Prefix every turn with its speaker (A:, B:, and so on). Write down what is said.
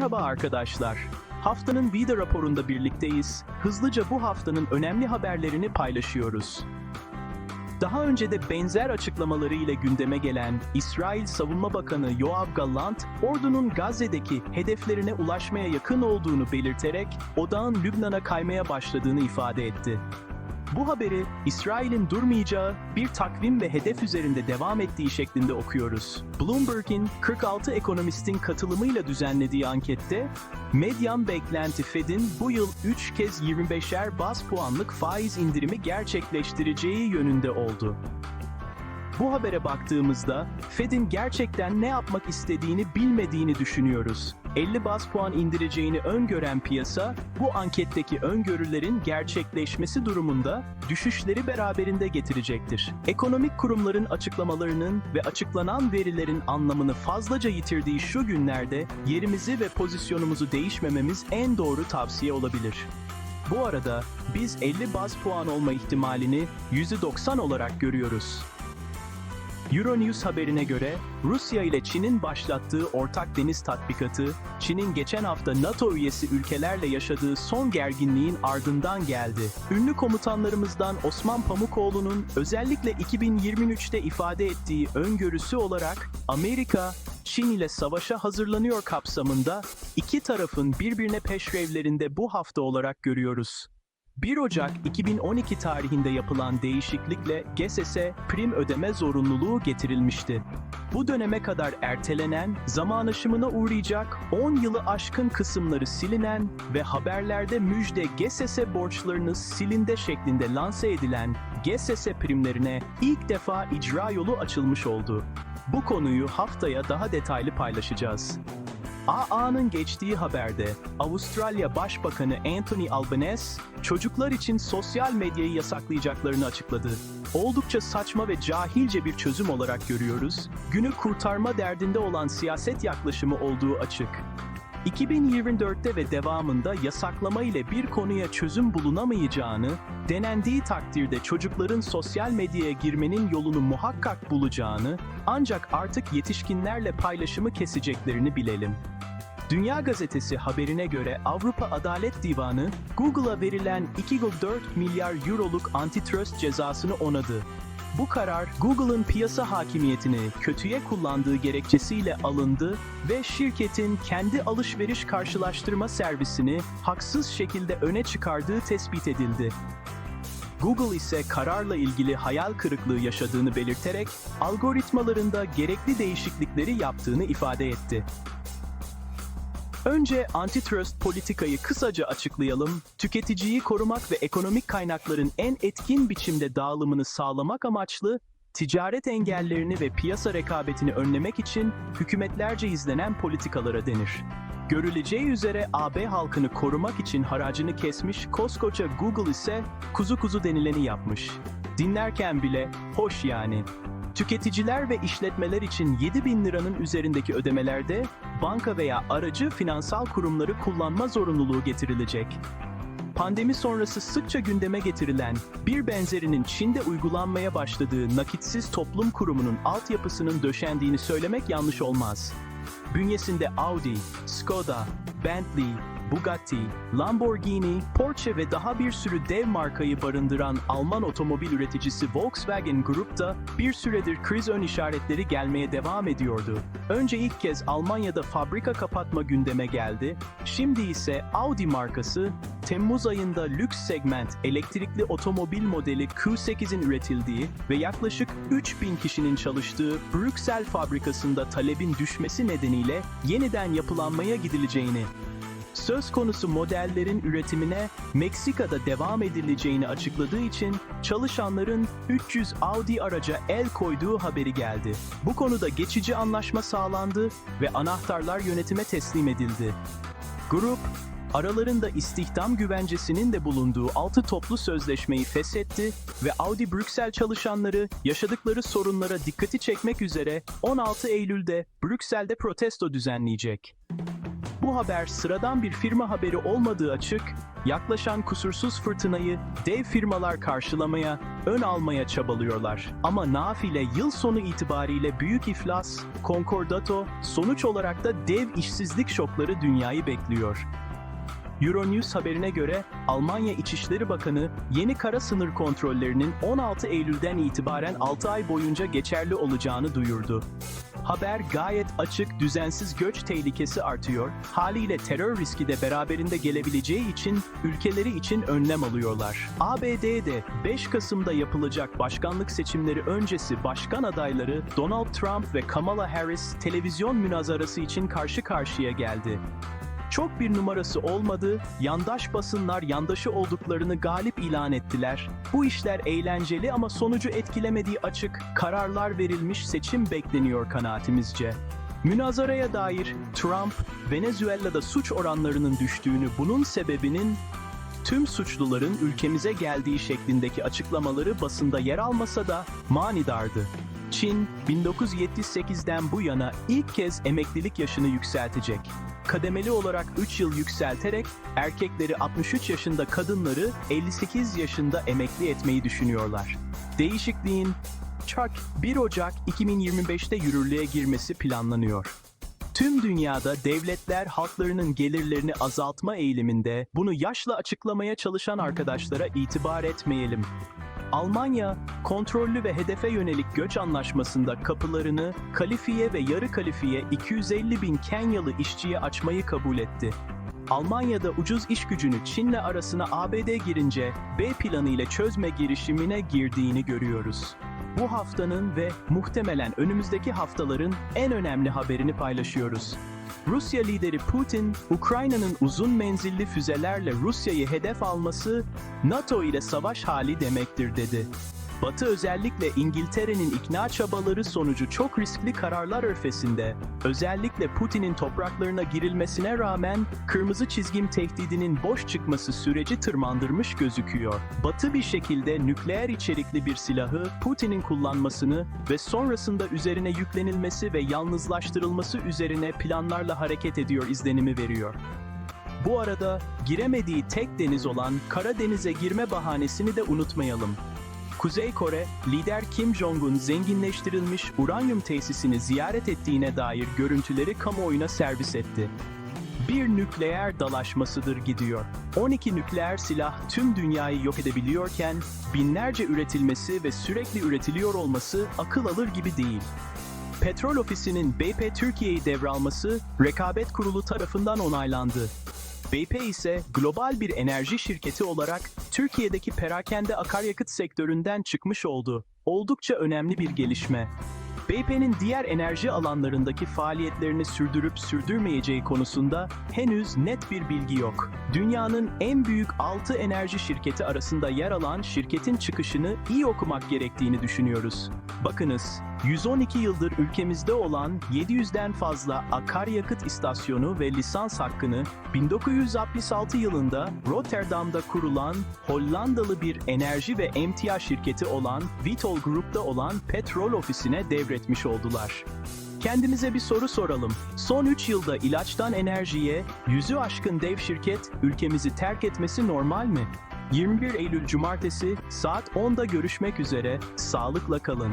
A: Merhaba arkadaşlar. Haftanın Vida raporunda birlikteyiz. Hızlıca bu haftanın önemli haberlerini paylaşıyoruz. Daha önce de benzer açıklamaları ile gündeme gelen İsrail Savunma Bakanı Yoav Gallant, ordunun Gazze'deki hedeflerine ulaşmaya yakın olduğunu belirterek odağın Lübnan'a kaymaya başladığını ifade etti. Bu haberi İsrail'in durmayacağı bir takvim ve hedef üzerinde devam ettiği şeklinde okuyoruz. Bloomberg'in 46 ekonomistin katılımıyla düzenlediği ankette, medyan beklenti Fed'in bu yıl 3 kez 25'er bas puanlık faiz indirimi gerçekleştireceği yönünde oldu. Bu habere baktığımızda Fed'in gerçekten ne yapmak istediğini bilmediğini düşünüyoruz. 50 bas puan indireceğini öngören piyasa, bu anketteki öngörülerin gerçekleşmesi durumunda düşüşleri beraberinde getirecektir. Ekonomik kurumların açıklamalarının ve açıklanan verilerin anlamını fazlaca yitirdiği şu günlerde yerimizi ve pozisyonumuzu değişmememiz en doğru tavsiye olabilir. Bu arada biz 50 bas puan olma ihtimalini %90 olarak görüyoruz. Euronews haberine göre Rusya ile Çin'in başlattığı ortak deniz tatbikatı, Çin'in geçen hafta NATO üyesi ülkelerle yaşadığı son gerginliğin ardından geldi. Ünlü komutanlarımızdan Osman Pamukoğlu'nun özellikle 2023'te ifade ettiği öngörüsü olarak Amerika, Çin ile savaşa hazırlanıyor kapsamında iki tarafın birbirine peşrevlerinde bu hafta olarak görüyoruz. 1 Ocak 2012 tarihinde yapılan değişiklikle GSS'e prim ödeme zorunluluğu getirilmişti. Bu döneme kadar ertelenen, zaman aşımına uğrayacak 10 yılı aşkın kısımları silinen ve haberlerde müjde GSS borçlarınız silinde şeklinde lanse edilen GSS primlerine ilk defa icra yolu açılmış oldu. Bu konuyu haftaya daha detaylı paylaşacağız. AA'nın geçtiği haberde Avustralya Başbakanı Anthony Albanese çocuklar için sosyal medyayı yasaklayacaklarını açıkladı. Oldukça saçma ve cahilce bir çözüm olarak görüyoruz. Günü kurtarma derdinde olan siyaset yaklaşımı olduğu açık. 2024'te ve devamında yasaklama ile bir konuya çözüm bulunamayacağını, denendiği takdirde çocukların sosyal medyaya girmenin yolunu muhakkak bulacağını, ancak artık yetişkinlerle paylaşımı keseceklerini bilelim. Dünya Gazetesi haberine göre Avrupa Adalet Divanı, Google'a verilen 2,4 milyar euroluk antitrust cezasını onadı. Bu karar Google'ın piyasa hakimiyetini kötüye kullandığı gerekçesiyle alındı ve şirketin kendi alışveriş karşılaştırma servisini haksız şekilde öne çıkardığı tespit edildi. Google ise kararla ilgili hayal kırıklığı yaşadığını belirterek algoritmalarında gerekli değişiklikleri yaptığını ifade etti. Önce antitrust politikayı kısaca açıklayalım. Tüketiciyi korumak ve ekonomik kaynakların en etkin biçimde dağılımını sağlamak amaçlı ticaret engellerini ve piyasa rekabetini önlemek için hükümetlerce izlenen politikalara denir. Görüleceği üzere AB halkını korumak için haracını kesmiş koskoca Google ise kuzu kuzu denileni yapmış. Dinlerken bile hoş yani. Tüketiciler ve işletmeler için 7 bin liranın üzerindeki ödemelerde banka veya aracı finansal kurumları kullanma zorunluluğu getirilecek. Pandemi sonrası sıkça gündeme getirilen bir benzerinin Çin'de uygulanmaya başladığı nakitsiz toplum kurumunun altyapısının döşendiğini söylemek yanlış olmaz. Bünyesinde Audi, Skoda, Bentley, Bugatti, Lamborghini, Porsche ve daha bir sürü dev markayı barındıran Alman otomobil üreticisi Volkswagen Group da bir süredir kriz ön işaretleri gelmeye devam ediyordu. Önce ilk kez Almanya'da fabrika kapatma gündeme geldi, şimdi ise Audi markası Temmuz ayında lüks segment elektrikli otomobil modeli Q8'in üretildiği ve yaklaşık 3000 kişinin çalıştığı Brüksel fabrikasında talebin düşmesi nedeniyle yeniden yapılanmaya gidileceğini söz konusu modellerin üretimine Meksika'da devam edileceğini açıkladığı için çalışanların 300 Audi araca el koyduğu haberi geldi. Bu konuda geçici anlaşma sağlandı ve anahtarlar yönetime teslim edildi. Grup, aralarında istihdam güvencesinin de bulunduğu 6 toplu sözleşmeyi feshetti ve Audi Brüksel çalışanları yaşadıkları sorunlara dikkati çekmek üzere 16 Eylül'de Brüksel'de protesto düzenleyecek. Bu haber sıradan bir firma haberi olmadığı açık, yaklaşan kusursuz fırtınayı dev firmalar karşılamaya, ön almaya çabalıyorlar. Ama nafile yıl sonu itibariyle büyük iflas, konkordato, sonuç olarak da dev işsizlik şokları dünyayı bekliyor. Euronews haberine göre Almanya İçişleri Bakanı yeni kara sınır kontrollerinin 16 Eylül'den itibaren 6 ay boyunca geçerli olacağını duyurdu. Haber gayet açık, düzensiz göç tehlikesi artıyor, haliyle terör riski de beraberinde gelebileceği için ülkeleri için önlem alıyorlar. ABD'de 5 Kasım'da yapılacak başkanlık seçimleri öncesi başkan adayları Donald Trump ve Kamala Harris televizyon münazarası için karşı karşıya geldi. Çok bir numarası olmadı, yandaş basınlar yandaşı olduklarını galip ilan ettiler. Bu işler eğlenceli ama sonucu etkilemediği açık, kararlar verilmiş seçim bekleniyor kanaatimizce. Münazaraya dair Trump, Venezuela'da suç oranlarının düştüğünü bunun sebebinin tüm suçluların ülkemize geldiği şeklindeki açıklamaları basında yer almasa da manidardı. Çin, 1978'den bu yana ilk kez emeklilik yaşını yükseltecek. Kademeli olarak 3 yıl yükselterek erkekleri 63 yaşında kadınları 58 yaşında emekli etmeyi düşünüyorlar. Değişikliğin çak 1 Ocak 2025'te yürürlüğe girmesi planlanıyor. Tüm dünyada devletler halklarının gelirlerini azaltma eğiliminde bunu yaşla açıklamaya çalışan arkadaşlara itibar etmeyelim. Almanya, kontrollü ve hedefe yönelik göç anlaşmasında kapılarını kalifiye ve yarı kalifiye 250 bin Kenyalı işçiye açmayı kabul etti. Almanya'da ucuz iş gücünü Çin'le arasına ABD girince B planı ile çözme girişimine girdiğini görüyoruz. Bu haftanın ve muhtemelen önümüzdeki haftaların en önemli haberini paylaşıyoruz. Rusya lideri Putin, Ukrayna'nın uzun menzilli füzelerle Rusya'yı hedef alması NATO ile savaş hali demektir dedi. Batı özellikle İngiltere'nin ikna çabaları sonucu çok riskli kararlar örfesinde, özellikle Putin'in topraklarına girilmesine rağmen kırmızı çizgim tehdidinin boş çıkması süreci tırmandırmış gözüküyor. Batı bir şekilde nükleer içerikli bir silahı Putin'in kullanmasını ve sonrasında üzerine yüklenilmesi ve yalnızlaştırılması üzerine planlarla hareket ediyor izlenimi veriyor. Bu arada giremediği tek deniz olan Karadeniz'e girme bahanesini de unutmayalım. Kuzey Kore, lider Kim Jong-un zenginleştirilmiş uranyum tesisini ziyaret ettiğine dair görüntüleri kamuoyuna servis etti. Bir nükleer dalaşmasıdır gidiyor. 12 nükleer silah tüm dünyayı yok edebiliyorken binlerce üretilmesi ve sürekli üretiliyor olması akıl alır gibi değil. Petrol Ofisi'nin BP Türkiye'yi devralması Rekabet Kurulu tarafından onaylandı. BP ise global bir enerji şirketi olarak Türkiye'deki perakende akaryakıt sektöründen çıkmış oldu. Oldukça önemli bir gelişme. BP'nin diğer enerji alanlarındaki faaliyetlerini sürdürüp sürdürmeyeceği konusunda henüz net bir bilgi yok. Dünyanın en büyük 6 enerji şirketi arasında yer alan şirketin çıkışını iyi okumak gerektiğini düşünüyoruz. Bakınız, 112 yıldır ülkemizde olan 700'den fazla akaryakıt istasyonu ve lisans hakkını 1966 yılında Rotterdam'da kurulan Hollandalı bir enerji ve emtia şirketi olan Vitol Group'ta olan petrol ofisine devretmiş oldular. Kendimize bir soru soralım. Son 3 yılda ilaçtan enerjiye yüzü aşkın dev şirket ülkemizi terk etmesi normal mi? 21 Eylül Cumartesi saat 10'da görüşmek üzere, sağlıkla kalın.